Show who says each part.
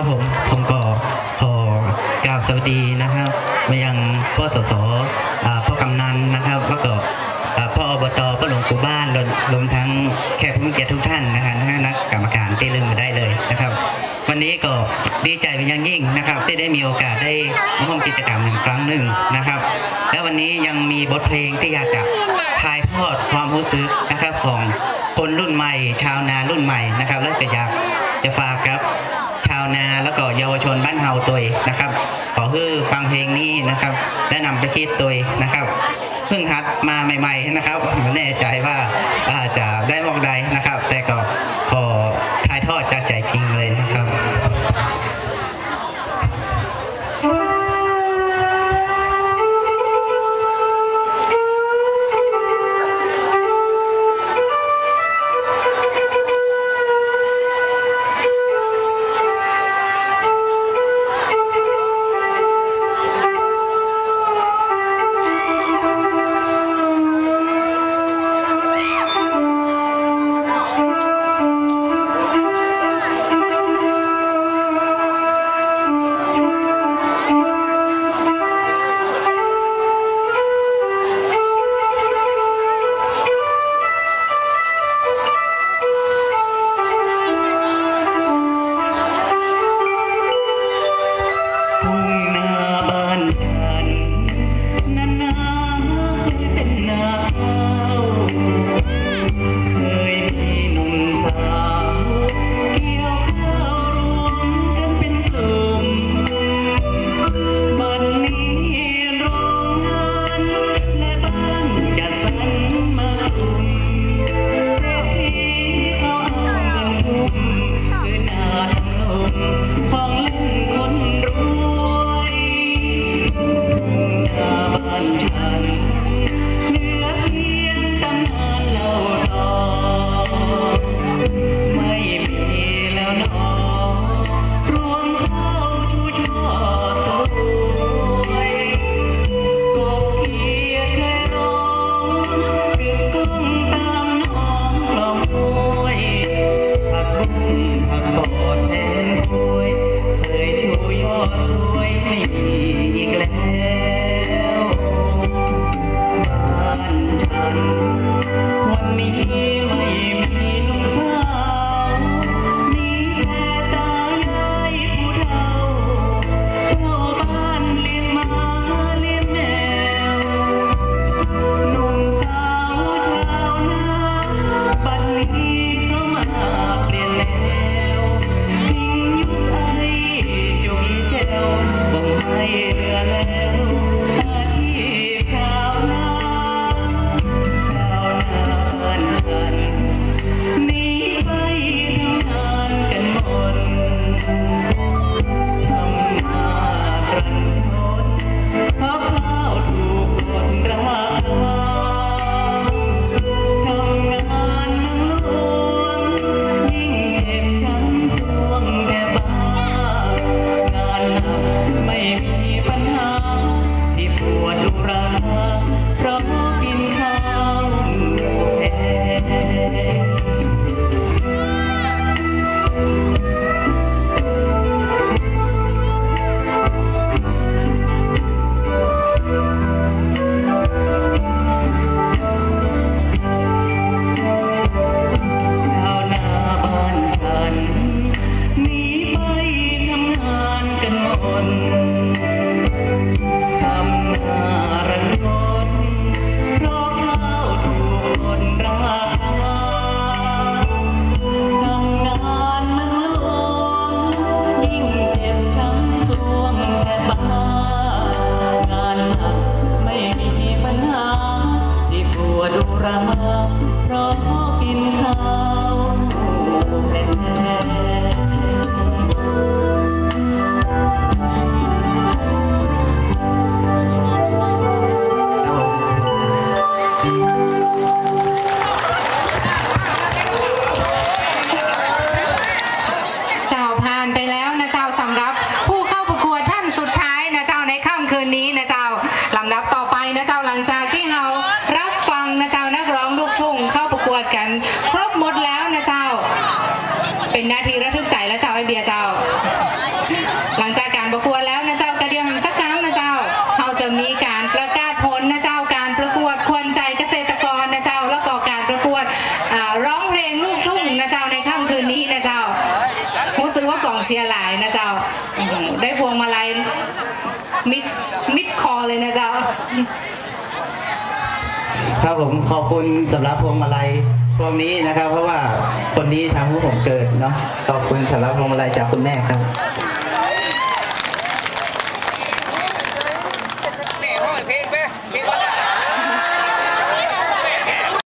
Speaker 1: ครับผมผมก็ขอกราบสวัสดีนะครับมายังพ่อสสพ่อกำนันนะครับแล้ก็พ่ออบตพ่อหลวงปู่บ้านรวมทั้งแขกผู้มีเกียรติทุกท่านนะครับท่านนักกรรมการที่ลืมมาได้เลยนะครับ วันนี้ก็ดีใจเป็นอย่างยิ่งนะครับ ที่ได้มีโอกาสได้ร่วมกิจกรรมหนึ่งครั้งหนึ่งนะครับ และวันนี้ยังมีบทเพลงที่อยากจะถ่ายทอดความรู้สึกนะครับของคนรุ่นใหม่ ชาวนารุ่นใหม่นะครับ และก็อยากจะฝากครับาวนา แล้วก็เยาวชนบ้านเฮาตัวนะครับ ขอคือฟังเพลงนี้นะครับ และนำไปคิดตัวนะครับเพิ่งหัดมาใหม่ ๆนะครับไม่แน่ใจว่าจะได้มองใดนะครับ แต่ก็ ชียร์หลายนะเจ้า
Speaker 2: ได้พวงมาลัยมิดมิดคอเลยนะเจ้า
Speaker 1: ครับผมขอบคุณสำหรับพวงมาลัยพวงนี้นะครับ เพราะว่าคนนี้ทำให้ผมเกิดเนาะขอบคุณสำหรับพวงมาลัยจากคุณแม่ครับ